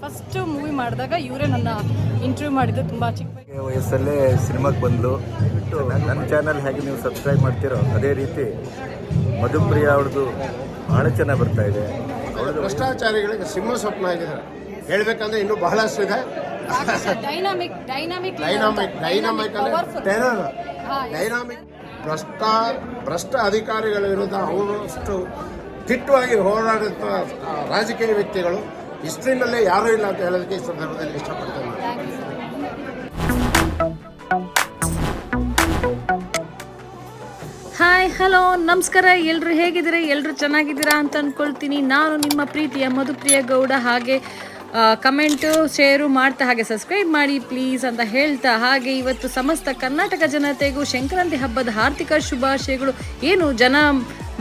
First movie ಮಾಡಿದಾಗ ಇವರೇ ನನ್ನ ಇಂಟರ್ವ್ಯೂ ಮಾಡಿದ್ದು ತುಂಬ ಚಿಕ್ಕ ವಯಸ್ಸಲ್ಲೇ ಸಿನಿಮಾಗೆ ಬಂದು ನನ್ನ ಚಾನಲ್ ಹೇಗೆ ನೀವು ಸಬ್ಸ್ಕ್ರೈಬ್ ಮಾಡ್ತೀರೋ ಅದೇ ರೀತಿ ಮಧುಪ್ರಿಯ ಅವ್ರದ್ದು ಭಾಳ ಚೆನ್ನಾಗಿ ಬರ್ತಾ ಇದೆ. ಭ್ರಷ್ಟಾಚಾರಿಗಳಿಗೆ ಸಿಂಹ ಸ್ವಪ್ನ ಆಗಿದೆ. ಹೇಳ್ಬೇಕಂದ್ರೆ ಇನ್ನೂ ಬಹಳಷ್ಟು ಇದೆ. Dynamic dynamic dynamic dynamic dynamic ಭ್ರಷ್ಟ ಭ್ರಷ್ಟ ಅಧಿಕಾರಿಗಳ ವಿರುದ್ಧ ಅವರಷ್ಟು ದಿಟ್ಟವಾಗಿ ಹೋರಾಡುತ್ತ ರಾಜಕೀಯ ವ್ಯಕ್ತಿಗಳು ಹಿಸ್ಟ್ರಿನಲ್ಲೇ ಯಾರೂ ಇಲ್ಲ ಅಂತ ಹೇಳೋದಕ್ಕೆ ಈ ಸಂದರ್ಭದಲ್ಲಿ ಇಷ್ಟಪಡ್ತೇನೆ. ಹಾಯ್, ಹಲೋ, ನಮಸ್ಕಾರ. ಎಲ್ಲರೂ ಹೇಗಿದ್ದೀರಾ? ಎಲ್ಲರೂ ಚೆನ್ನಾಗಿದ್ದೀರಾ ಅಂತ ಅಂದ್ಕೊಳ್ತೀನಿ ನಾನು ನಿಮ್ಮ ಪ್ರೀತಿಯ ಮಧುಪ್ರಿಯ ಗೌಡ. ಹಾಗೆ ಕಮೆಂಟು, ಶೇರು ಮಾಡ್ತಾ ಹಾಗೆ ಸಬ್ಸ್ಕ್ರೈಬ್ ಮಾಡಿ ಪ್ಲೀಸ್ ಅಂತ ಹೇಳ್ತಾ ಹಾಗೆ ಇವತ್ತು ಸಮಸ್ತ ಕರ್ನಾಟಕ ಜನತೆಗೂ ಸಂಕ್ರಾಂತಿ ಹಬ್ಬದ ಆರ್ಥಿಕ ಶುಭಾಶಯಗಳು. ಏನು ಜನ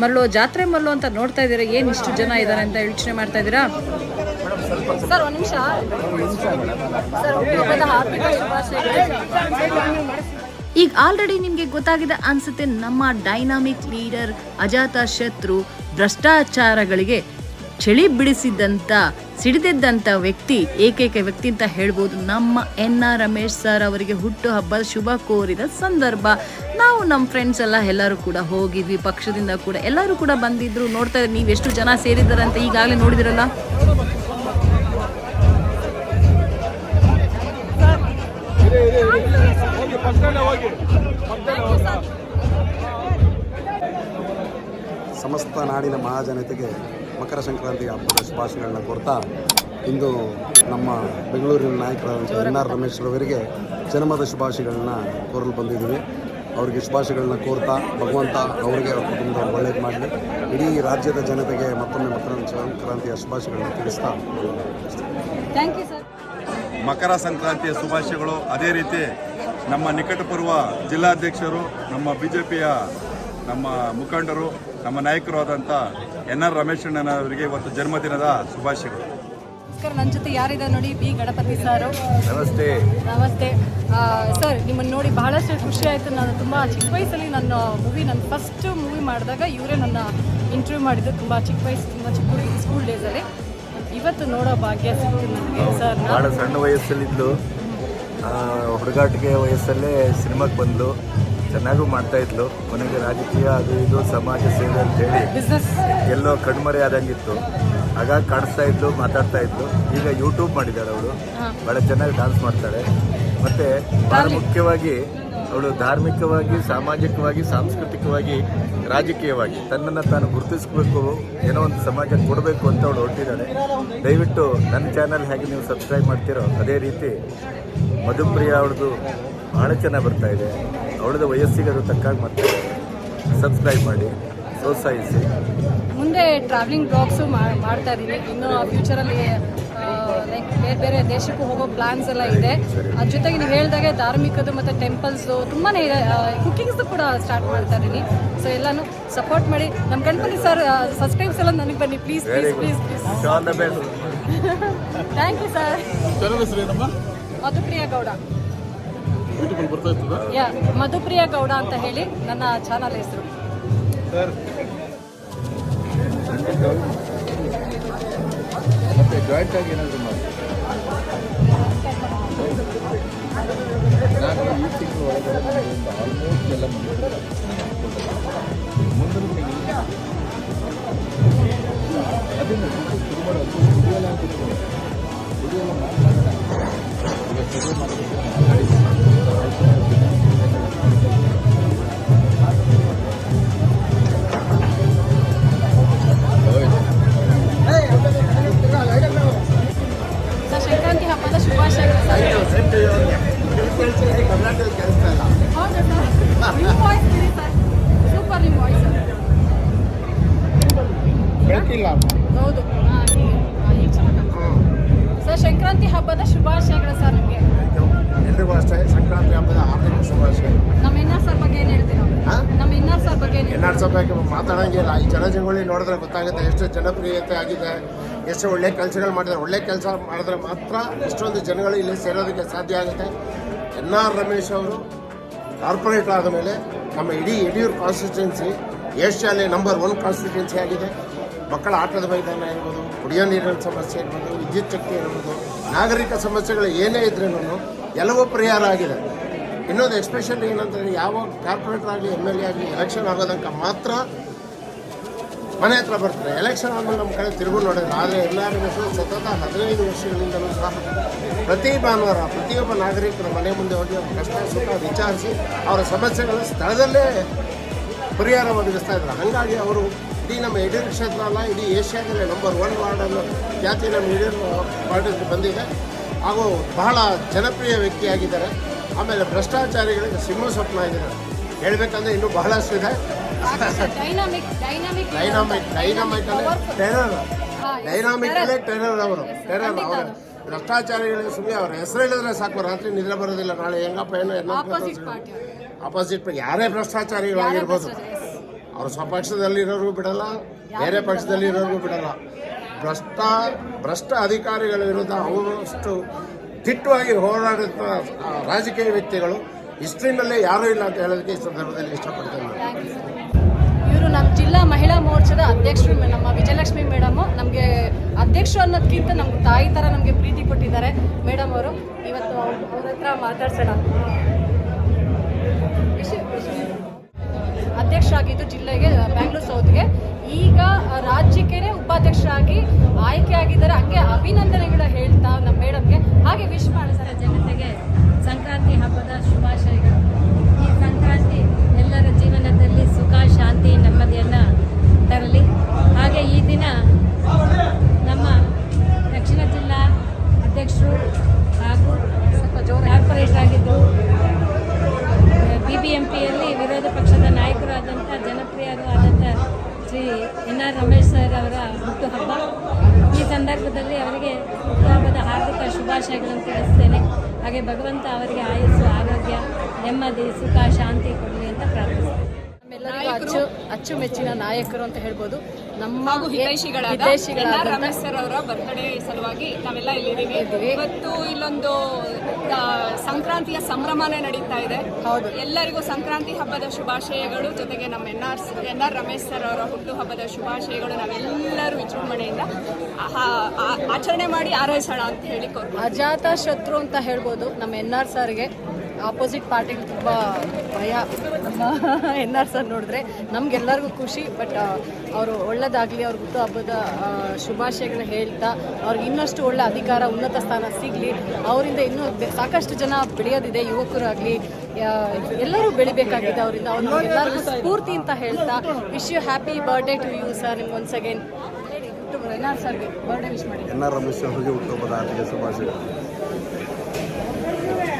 ಮರಳೋ, ಜಾತ್ರೆ ಮರಳೋ ಅಂತ ನೋಡ್ತಾ ಇದ್ದೀರಾ? ಏನು ಇಷ್ಟು ಜನ ಇದ್ದಾರೆ ಅಂತ ಯೋಚನೆ ಮಾಡ್ತಾ ಇದ್ದೀರಾ? ಸರ್, ಒಂದು ನಿಮಿಷ. ಈಗ ಆಲ್ರೆಡಿ ನಿಮಗೆ ಗೊತ್ತಾಗಿದೆ ಅನ್ಸುತ್ತೆ ನಮ್ಮ ಡೈನಾಮಿಕ್ ಲೀಡರ್ ಅಜಾತ ಶತ್ರು, ಭ್ರಷ್ಟಾಚಾರಗಳಿಗೆ ಚಳಿ ಬಿಡಿಸಿದ್ದಂಥ ಸಿಡಿದಿದ್ದಂಥ ವ್ಯಕ್ತಿ, ಏಕೈಕ ವ್ಯಕ್ತಿ ಅಂತ ಹೇಳ್ಬೋದು ನಮ್ಮ ಎನ್ ಆರ್ ರಮೇಶ್ ಸರ್ ಅವರಿಗೆ ಹುಟ್ಟು ಹಬ್ಬದ ಶುಭ ಕೋರಿದ ಸಂದರ್ಭ. ನಾವು ನಮ್ಮ ಫ್ರೆಂಡ್ಸ್ ಎಲ್ಲ ಎಲ್ಲರೂ ಕೂಡ ಹೋಗಿದ್ವಿ, ಪಕ್ಷದಿಂದ ಕೂಡ ಎಲ್ಲರೂ ಕೂಡ ಬಂದಿದ್ರು. ನೋಡ್ತಾ ನೀವು ಎಷ್ಟು ಜನ ಸೇರಿದ್ದಾರೆ ಅಂತ ಈಗಾಗಲೇ ನೋಡಿದಿರಲ್ಲ? ಸಮಸ್ತ ನಾಡಿನ ಮಹಾಜನತೆಗೆ ಮಕರ ಸಂಕ್ರಾಂತಿ ಹಬ್ಬದ ಶುಭಾಶಯಗಳನ್ನ ಕೊಡ್ತಾ ಇಂದು ನಮ್ಮ ಬೆಂಗಳೂರಿನ ನಾಯಕರಾದಂಥ ಎನ್ ಆರ್ ರಮೇಶ್ ರವರಿಗೆ ಜನ್ಮದ ಶುಭಾಶಯಗಳನ್ನ ಕೋರಲು ಬಂದಿದ್ದೀವಿ. ಅವರಿಗೆ ಶುಭಾಶಯಗಳನ್ನ ಕೋರ್ತಾ ಭಗವಂತ ಅವರಿಗೆ ಅವ್ರ ಕುಟುಂಬದ ಒಳ್ಳೇದು ಮಾಡಲಿ. ಇಡೀ ರಾಜ್ಯದ ಜನತೆಗೆ ಮತ್ತೊಮ್ಮೆ ಮಕರ ಸಂಕ್ರಾಂತಿಯ ಶುಭಾಶಯಗಳನ್ನ ತಿಳಿಸ್ತಾ ಥ್ಯಾಂಕ್ ಯು ಸರ್ ಮಕರ ಸಂಕ್ರಾಂತಿಯ ಶುಭಾಶಯಗಳು ಅದೇ ರೀತಿ ನಮ್ಮ ನಿಕಟಪೂರ್ವ ಜಿಲ್ಲಾಧ್ಯಕ್ಷರು ನಮ್ಮ ಬಿ ಜೆ ಪಿಯ ನಮ್ಮ ಮುಖಂಡರು ನಮ್ಮ ನಾಯಕರು ಆದಂಥ ಎನ್ ಆರ್ ರಮೇಶ್ ಅವರಿಗೆ ಇವತ್ತು ಜನ್ಮದಿನದ ಶುಭಾಶಯಗಳು. ನಮಸ್ಕಾರ ನನ್ನ ಜೊತೆ ಯಾರಿದೆ ನೋಡಿ? ಬಿ. ಗಣಪತಿ ಸಾರು. ನಮಸ್ತೆ. ನಮಸ್ತೆ. ಸರ್ ನಿಮ್ಮನ್ನು ನೋಡಿ ಬಹಳಷ್ಟು ಖುಷಿ ಆಯಿತು. ನಾನು ತುಂಬ ಚಿಕ್ಕ ವಯಸ್ಸಲ್ಲಿ ನನ್ನ ಮೂವಿ ನನ್ನ ಫಸ್ಟ್ ಮೂವಿ ಮಾಡಿದಾಗ ಇವರೇ ನನ್ನ ಇಂಟರ್ವ್ಯೂ ಮಾಡಿದ್ದು. ತುಂಬ ಚಿಕ್ಕ ವಯಸ್ಸು ತುಂಬ ಚಿಕ್ಕ ಹುಡುಗಿ ಸ್ಕೂಲ್ ಡೇಸಲ್ಲಿ ಇವತ್ತು ನೋಡೋ ಭಾಗ್ಯ ಸಿಕ್ತು ನನಗೆ ಸರ್. ಭಾಳ ಸಣ್ಣ ವಯಸ್ಸಲ್ಲಿದ್ದು. ಆ, ಹುಡುಗಾಟಿಕೆ ವಯಸ್ಸಲ್ಲೇ ಸಿನಿಮಾಕ್ಕೆ ಬಂದು ಚೆನ್ನಾಗೂ ಮಾಡ್ತಾ ಇದ್ಲು. ಕೊನೆಗೆ ರಾಜಕೀಯ ಅದು ಇದು ಸಮಾಜ ಸೇವೆ ಅಂತ ಹೇಳಿ ಎಲ್ಲೋ ಕಣ್ಮರೆ ಆದಂಗಿತ್ತು. ಆಗ ಕಾಣಿಸ್ತಾ ಇದ್ಲು ಮಾತಾಡ್ತಾ ಇದ್ಲು. ಈಗ ಯೂಟ್ಯೂಬ್ ಮಾಡಿದ್ದಾರೆ ಅವಳು ಬಹಳ ಚೆನ್ನಾಗಿ ಡಾನ್ಸ್ ಮಾಡ್ತಾಳೆ ಮತ್ತೆ ಬಹಳ ಮುಖ್ಯವಾಗಿ ಅವಳು ಧಾರ್ಮಿಕವಾಗಿ ಸಾಮಾಜಿಕವಾಗಿ ಸಾಂಸ್ಕೃತಿಕವಾಗಿ ರಾಜಕೀಯವಾಗಿ ತನ್ನನ್ನು ತಾನು ಗುರುತಿಸ್ಬೇಕು ಏನೋ ಒಂದು ಸಮಾಜಕ್ಕೆ ಕೊಡಬೇಕು ಅಂತ ಅವಳು ಹೊರಟಿದ್ದಾಳೆ. ದಯವಿಟ್ಟು ನನ್ನ ಚಾನಲ್ ಹೇಗೆ ನೀವು ಸಬ್ಸ್ಕ್ರೈಬ್ ಮಾಡ್ತೀರೋ ಅದೇ ರೀತಿ ಮಧುಪ್ರಿಯ ಅವಳದು ಭಾಳ ಚೆನ್ನಾಗಿ ಬರ್ತಾ ಇದೆ. ಅವಳದ ವಯಸ್ಸಿಗೆ ಅದು ತಕ್ಕಾಗಿ ಮತ್ತೆ ಸಬ್ಸ್ಕ್ರೈಬ್ ಮಾಡಿ ಪ್ರೋತ್ಸಾಹಿಸಿ. ಮುಂದೆ ಟ್ರಾವೆಲಿಂಗ್ ಬ್ಲಾಗ್ಸು ಮಾಡ್ತಾ ಇದ್ದೀನಿ. ಇನ್ನು ಫ್ಯೂಚರಲ್ಲಿ ಲೈಕ್ ಬೇರೆ ಬೇರೆ ದೇಶಕ್ಕೂ ಹೋಗೋ ಪ್ಲಾನ್ಸ್ ಎಲ್ಲ ಇದೆ. ಅದ್ರ ಜೊತೆಗೆ ನೀವು ಹೇಳ್ದಾಗೆ ಧಾರ್ಮಿಕದು ಮತ್ತು ಟೆಂಪಲ್ಸು ತುಂಬಾ ಇದೆ ಕುಕಿಂಗ್ಸ್ ಕೂಡ ಸ್ಟಾರ್ಟ್ ಮಾಡ್ತಾ ಇದ್ದೀನಿ. ಸೊ ಎಲ್ಲನೂ ಸಪೋರ್ಟ್ ಮಾಡಿ. ನಮ್ಮ ಗಣಪತಿ ಸರ್ ಸಬ್ಸ್ಕ್ರೈಬ್ಸ್ ಎಲ್ಲ ನನಗೆ ಬನ್ನಿ. Please please please please thank you sir Priya Gowda. ಯಾ ಮಧುಪ್ರಿಯ ಗೌಡ ಅಂತ ಹೇಳಿ ನನ್ನ ಚಾನಲ್ ಹೆಸರು. ಮತ್ತೆ ಜಾಯಿಂಟ್ ಆಗಿ ಏನಾದರೂ ವಿಡಿಯೋ ನಾನು ಸಂಕ್ರಾಂತಿ ಹಬ್ಬದ ಶುಭಾಶಯಗಳು ಸೂಪರ್ ನಿಮ್ಮ ವಾಯ್ಸ್ ಹೌದು. ಸರ್ ಸಂಕ್ರಾಂತಿ ಹಬ್ಬದ ಶುಭಾಶಯಗಳು ಸರ್ ನಿಮಗೆ. ಎಲ್ರಿಗೂ ಅಷ್ಟೇ ಸಂಕ್ರಾಂತಿ ಹಬ್ಬದ ಆರ್ಥಿಕ ಶುಭಾಶಯ. ನಮ್ಮ ಎನ್ಆರ್ ಸರ್ ಬಗ್ಗೆ ಏನು ಹೇಳ್ತೀರಾ? ನಮ್ಮ ಸರ್ ಬಗ್ಗೆ ಎನ್ಆರ್ ಸಭೆಗೆ ಮಾತಾಡೋಂಗಿಲ್ಲ. ಈ ಜನಜಂಗುಳಿ ನೋಡಿದ್ರೆ ಗೊತ್ತಾಗುತ್ತೆ ಎಷ್ಟು ಜನಪ್ರಿಯತೆ ಆಗಿದೆ ಎಷ್ಟು ಒಳ್ಳೆ ಕೆಲಸಗಳು ಮಾಡಿದ್ದಾರೆ. ಒಳ್ಳೆ ಕೆಲಸ ಮಾಡಿದ್ರೆ ಮಾತ್ರ ಎಷ್ಟೊಂದು ಜನಗಳು ಇಲ್ಲಿ ಸೇರೋದಕ್ಕೆ ಸಾಧ್ಯ ಆಗುತ್ತೆ. ಎನ್ ಆರ್ ರಮೇಶ್ ಅವರು ಕಾರ್ಪೊರೇಟ್ ಆದ ಮೇಲೆ ನಮ್ಮ ಇಡೀ ಯಡಿಯೂರು ಕಾನ್ಸ್ಟಿಟ್ಯೂನ್ಸಿ ಏಷ್ಯಾಲಿ ನಂಬರ್ ಒನ್ ಕಾನ್ಸ್ಟಿಟ್ಯೂನ್ಸಿ ಆಗಿದೆ. ಮಕ್ಕಳ ಆಟದ ಮೈದಾನ ಇರ್ಬೋದು ಕುಡಿಯೋ ನೀರಿನ ಸಮಸ್ಯೆ ಇರ್ಬೋದು ವಿದ್ಯುತ್ ಶಕ್ತಿ ಇರ್ಬೋದು ನಾಗರಿಕ ಸಮಸ್ಯೆಗಳು ಏನೇ ಇದ್ರೂ ಎಲ್ಲವೂ ಪರಿಹಾರ ಆಗಿದೆ. ಇನ್ನೊಂದು ಎಸ್ಪೆಷಲಿ ಏನಂತಂದರೆ, ಯಾವ ಕಾರ್ಪೊರೇಟರ್ ಆಗಲಿ ಎಂ ಎಲ್ ಎ ಆಗಲಿ ಎಲೆಕ್ಷನ್ ಆಗೋದಕ್ಕೆ ಮಾತ್ರ ಮನೆ ಹತ್ರ ಬರ್ತಾರೆ. ಎಲೆಕ್ಷನ್ ಆದಮೇಲೆ ನಮ್ಮ ಕಡೆ ತಿರುಗು ನೋಡಿದ್ರೆ, ಆದರೆ ಎಲ್ಲರಿಗೂ ಸತತ ಹದಿನೈದು ವರ್ಷಗಳಿಂದಲೂ ಸಹ ಪ್ರತಿ ಭಾನುವಾರ ಪ್ರತಿಯೊಬ್ಬ ನಾಗರಿಕರ ಮನೆ ಮುಂದೆ ಹೋಗಿ ಅವ್ರ ಕಷ್ಟ ಸುಖ ವಿಚಾರಿಸಿ ಅವರ ಸಮಸ್ಯೆಗಳ ಸ್ಥಳದಲ್ಲೇ ಪರಿಹಾರ ಒದಗಿಸ್ತಾ ಇದ್ದಾರೆ. ಹಾಗಾಗಿ ಅವರು ಇಡೀ ನಮ್ಮ ಯಡಿಯೂರು ಕ್ಷೇತ್ರ ಅಲ್ಲ, ಇಡೀ ಏಷ್ಯಾದಲ್ಲೇ ನಂಬರ್ ಒನ್ ವಾರ್ಡ್ ಅನ್ನೋ ಖ್ಯಾತಿ ನಮ್ಮ ಯಡಿಯೂರು ವಾರ್ಡಿಗೆ ಬಂದಿದೆ. ಹಾಗೂ ಬಹಳ ಜನಪ್ರಿಯ ವ್ಯಕ್ತಿಯಾಗಿದ್ದಾರೆ. ಆಮೇಲೆ ಭ್ರಷ್ಟಾಚಾರಿಗಳಿಗೆ ಸಿಂಹ ಸ್ವಪ್ನ ಆಗಿದ್ದಾರೆ ಹೇಳಬೇಕಂದ್ರೆ ಇನ್ನೂ ಬಹಳಷ್ಟು ಇದೆ. Dynamic dynamic dynamic dynamic trainer terror dynamic ಅಲ್ಲೇ ಟೆರರ್ ಅವರು. ಟೆರರ್ ಅವರು. ಭ್ರಷ್ಟಾಚಾರಿಗಳಿಗೆ ಸುಮ್ಮನೆ ಅವ್ರ ಹೆಸರು ಹೇಳಿದ್ರೆ ಸಾಕು ರಾತ್ರಿ ನಿದ್ರೆ ಬರೋದಿಲ್ಲ ನಾಳೆ ಹೆಂಗಪ್ಪ ಏನೋ ಪಾರ್ಟಿ ಅಪೋಸಿಟ್ ಯಾರೇ ಭ್ರಷ್ಟಾಚಾರಿಗಳಾಗಿರ್ಬೋದು. ಅವ್ರ ಸ್ವಪಕ್ಷದಲ್ಲಿರೋರು ಬಿಡಲ್ಲ ಬೇರೆ ಪಕ್ಷದಲ್ಲಿ ಇರೋರಿಗೂ ಬಿಡಲ್ಲ. ಭ್ರಷ್ಟ ಭ್ರಷ್ಟ ಅಧಿಕಾರಿಗಳ ವಿರುದ್ಧ ಅವರಷ್ಟು ದಿಟ್ಟವಾಗಿ ಹೋರಾಡುತ್ತ ರಾಜಕೀಯ ವ್ಯಕ್ತಿಗಳು ಹಿಸ್ಟ್ರಿನಲ್ಲೇ ಯಾರೂ ಇಲ್ಲ ಅಂತ ಹೇಳೋದಕ್ಕೆ ಈ ಸಂದರ್ಭದಲ್ಲಿ ಇಷ್ಟಪಡ್ತೇನೆ. ಇವರು ನಮ್ಮ ಜಿಲ್ಲಾ ಮಹಿಳಾ ಮೋರ್ಚಾದ ಅಧ್ಯಕ್ಷರು, ನಮ್ಮ ವಿಜಯಲಕ್ಷ್ಮಿ ಮೇಡಮ್. ನಮಗೆ ಅಧ್ಯಕ್ಷರು ಅನ್ನೋದಕ್ಕಿಂತ ನಮ್ಗೆ ತಾಯಿ ಥರ ನಮಗೆ ಪ್ರೀತಿ ಕೊಟ್ಟಿದ್ದಾರೆ ಮೇಡಮ್ ಅವರು. ಇವತ್ತು ಅವ್ರ ಹತ್ರ ಮಾತಾಡ್ಸೋಣ. ಅಧ್ಯಕ್ಷರಾಗಿದ್ದು ಜಿಲ್ಲೆಗೆ ಬ್ಯಾಂಗ್ಳೂರ್ ಸೌತ್ಗೆ ಈಗ ರಾಜ್ಯಕ್ಕೆ ಉಪಾಧ್ಯಕ್ಷರಾಗಿ ಆಯ್ಕೆ ಆಗಿದ್ದಾರೆ ಹಂಗೆ ಅಭಿನಂದನೆಗಳ ಹೇಳ್ತಾ ನಮ್ಮ ಮೇಡಮ್ಗೆ. ಹಾಗೆ ವಿಶ್ ಮಾಡಿದ್ದಾರೆ ಶುಭಾಶಯಗಳನ್ನು ತಿಳಿಸ್ತೇನೆ. ಹಾಗೆ ಭಗವಂತ ಅವರಿಗೆ ಆಯಸ್ಸು ಆರೋಗ್ಯ ನೆಮ್ಮದಿ ಸುಖ ಶಾಂತಿ ಕೊಡಲಿ ಅಂತ ಪ್ರಾರ್ಥಿಸ್ತೇನೆ. ನಮ್ಮೆಲ್ಲರಿಗೂ ಅಚ್ಚು ಅಚ್ಚುಮೆಚ್ಚಿನ ನಾಯಕರು ಅಂತ ಹೇಳ್ಬೋದು. ನಮ್ಮ ಬರ್ತಡೇ ಹಿತೈಷಿಗಳಾದ ರಮೇಶ್ ಸರ್ ಅವರ ಬರ್ತ್ಡೇ ಸಲುವಾಗಿ ನಾವೆಲ್ಲ ಇಲ್ಲಿ. ಇವತ್ತು ಇಲ್ಲೊಂದು ಸಂಕ್ರಾಂತಿಯ ಸಂಭ್ರಮನೇ ನಡೀತಾ ಇದೆ. ಹೌದು. ಎಲ್ಲರಿಗೂ ಸಂಕ್ರಾಂತಿ ಹಬ್ಬದ ಶುಭಾಶಯಗಳು ಜೊತೆಗೆ ನಮ್ಮ N R N R Ramesh sir ಅವರ ಹುಟ್ಟು ಹಬ್ಬದ ಶುಭಾಶಯಗಳು ನಾವೆಲ್ಲರೂ ವಿಜೃಂಭಣೆಯಿಂದ ಆಚರಣೆ ಮಾಡಿ ಆರೈಸೋಣ ಅಂತ ಹೇಳಿ ಅಜಾತ ಶತ್ರು ಅಂತ ಹೇಳ್ಬೋದು ನಮ್ಮ ಎನ್ ಆರ್ ಸರ್ಗೆ. ಆಪೋಸಿಟ್ ಪಾರ್ಟಿಗೆ ತುಂಬ ಭಯ ನಮ್ಮ ಎನ್ ಆರ್ ಸರ್ ನೋಡಿದ್ರೆ ನಮಗೆಲ್ಲರಿಗೂ ಖುಷಿ ಬಟ್ ಅವರು ಒಳ್ಳೇದಾಗಲಿ ಅವ್ರ ಹುಟ್ಟು ಹಬ್ಬದ ಶುಭಾಶಯಗಳು ಶುಭಾಶಯಗಳನ್ನ ಹೇಳ್ತಾ ಅವ್ರಿಗೆ ಇನ್ನಷ್ಟು ಒಳ್ಳೆ ಅಧಿಕಾರ ಉನ್ನತ ಸ್ಥಾನ ಸಿಗಲಿ ಅವರಿಂದ ಇನ್ನೂ ಸಾಕಷ್ಟು ಜನ ಬೆಳೆಯೋದಿದೆ ಯುವಕರಾಗಲಿ ಎಲ್ಲರೂ ಬೆಳಿಬೇಕಾಗಿದೆ ಅವರಿಂದ ಅವ್ರು ಎಲ್ಲರಿಗೂ ಸ್ಫೂರ್ತಿ ಅಂತ ಹೇಳ್ತಾ wish you happy birthday to you sir ನಿಮ್ಗೆ ಒನ್ಸ್ ಅಗೇನ್ ಎನ್ ಆರ್ ಸರ್ಗೆ ಬರ್ಡೇ ವಿಶ್ ಮಾಡಿ. ಎನ್ ಆರ್ ರಮೇಶ್ ಅವರಿಗೆ ಹುಟ್ಟುಹಬ್ಬದ ಆರ್ಥಿಕ ಶುಭಾಶಯಗಳು.